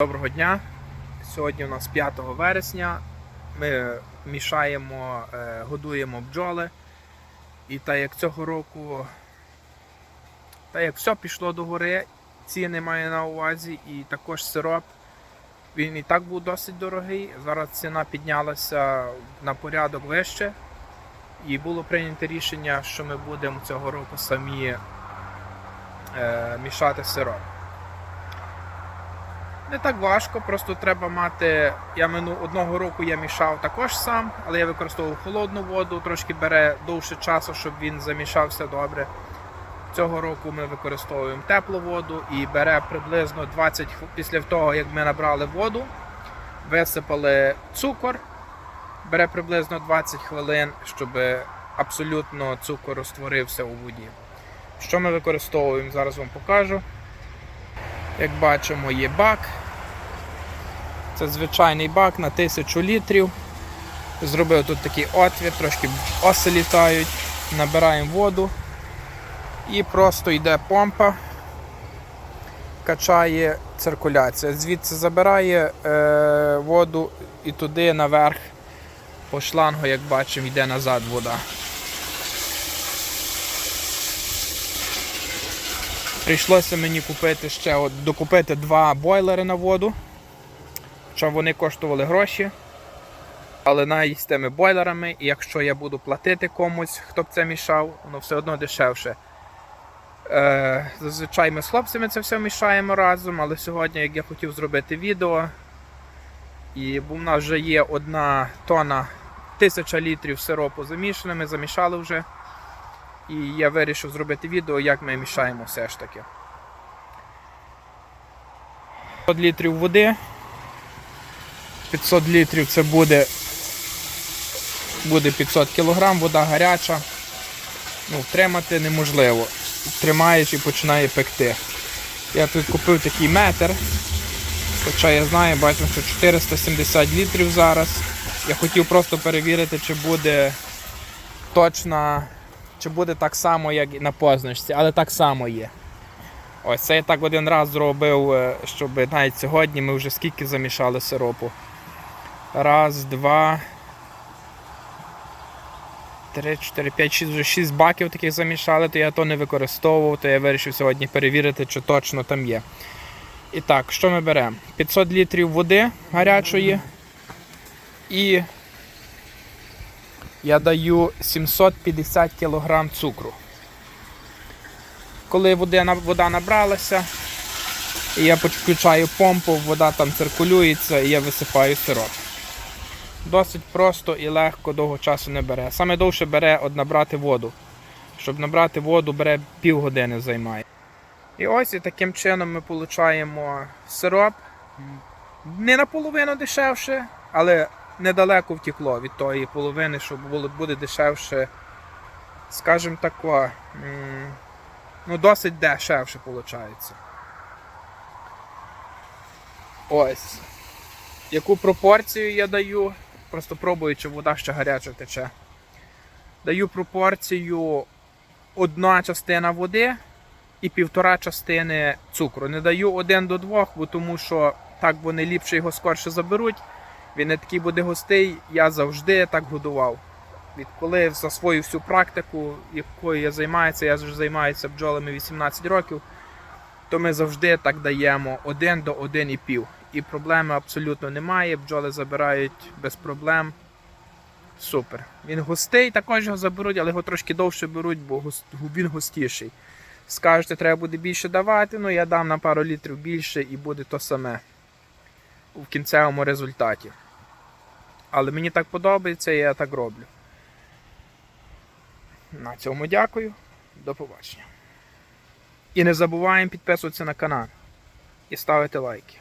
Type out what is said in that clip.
Доброго дня. Сьогодні у нас 5 вересня. Ми мішаємо, е, годуємо бджоли. І так як цього року, так як все пішло до гори, ціни маю на увазі, і також сироп. Він і так був досить дорогий. Зараз ціна піднялася на порядок вище. І було прийнято рішення, що ми будемо цього року самі е, мішати сироп. Не так важко, просто треба мати. Я мину одного року я мішав також сам, але я використовував холодну воду, трошки бере довше часу, щоб він замішався добре. Цього року ми використовуємо теплу воду і бере приблизно 20 хв- після того, як ми набрали воду, висипали цукор, бере приблизно 20 хвилин, щоб абсолютно цукор розтворився у воді. Що ми використовуємо? Зараз вам покажу. Як бачимо, є бак. Це звичайний бак на 1000 літрів. Зробив тут такий отвір, трошки оси літають, набираємо воду і просто йде помпа, качає циркуляція. Звідси забирає е, воду і туди наверх по шлангу, як бачимо, йде назад вода. Прийшлося мені купити ще от, докупити два бойлери на воду. Хоча вони коштували гроші. Але навіть з тими бойлерами, і якщо я буду платити комусь, хто б це мішав, воно все одно дешевше. Е, зазвичай ми з хлопцями це все мішаємо разом, але сьогодні, як я хотів зробити відео, і бо в нас вже є одна тонна тисяча літрів сиропу замішане, ми замішали вже. І я вирішив зробити відео, як ми мішаємо все ж таки. 500 літрів води. 500 літрів це буде, буде 500 кг, вода гаряча. Ну, Втримати неможливо. Тримаєш і починає пекти. Я тут купив такий метр. Хоча я знаю, бачимо, що 470 літрів зараз. Я хотів просто перевірити, чи буде точна чи буде так само, як і на позначці, але так само є. Ось це я так один раз зробив, е, щоб навіть сьогодні ми вже скільки замішали сиропу. Раз, два. Три, чотири, п'ять, шість, вже шість баків таких замішали, то я то не використовував, то я вирішив сьогодні перевірити, чи точно там є. І так, що ми беремо? 500 літрів води гарячої і я даю 750 кг цукру. Коли вода, набралася, я включаю помпу, вода там циркулюється і я висипаю сироп. Досить просто і легко, довго часу не бере. Саме довше бере от набрати воду. Щоб набрати воду, бере півгодини займає. І ось і таким чином ми отримуємо сироп. Не наполовину дешевше, але недалеко втекло від тої половини, що було, буде дешевше, скажімо тако, м, ну досить дешевше виходить. Ось. Яку пропорцію я даю, просто пробую, чи вода ще гаряча тече. Даю пропорцію одна частина води і півтора частини цукру. Не даю один до двох, бо тому що так вони ліпше його скорше заберуть. Він не такий буде густий, я завжди так годував. Відколи за свою всю практику, якою я займаюся, я вже займаюся бджолами 18 років, то ми завжди так даємо 1 до 1,5. І проблеми абсолютно немає. Бджоли забирають без проблем. Супер. Він густий, також його заберуть, але його трошки довше беруть, бо він густіший. Скажете, треба буде більше давати, ну я дам на пару літрів більше і буде то саме в кінцевому результаті. Але мені так подобається, і я так роблю. На цьому дякую. До побачення. І не забуваємо підписуватися на канал і ставити лайки.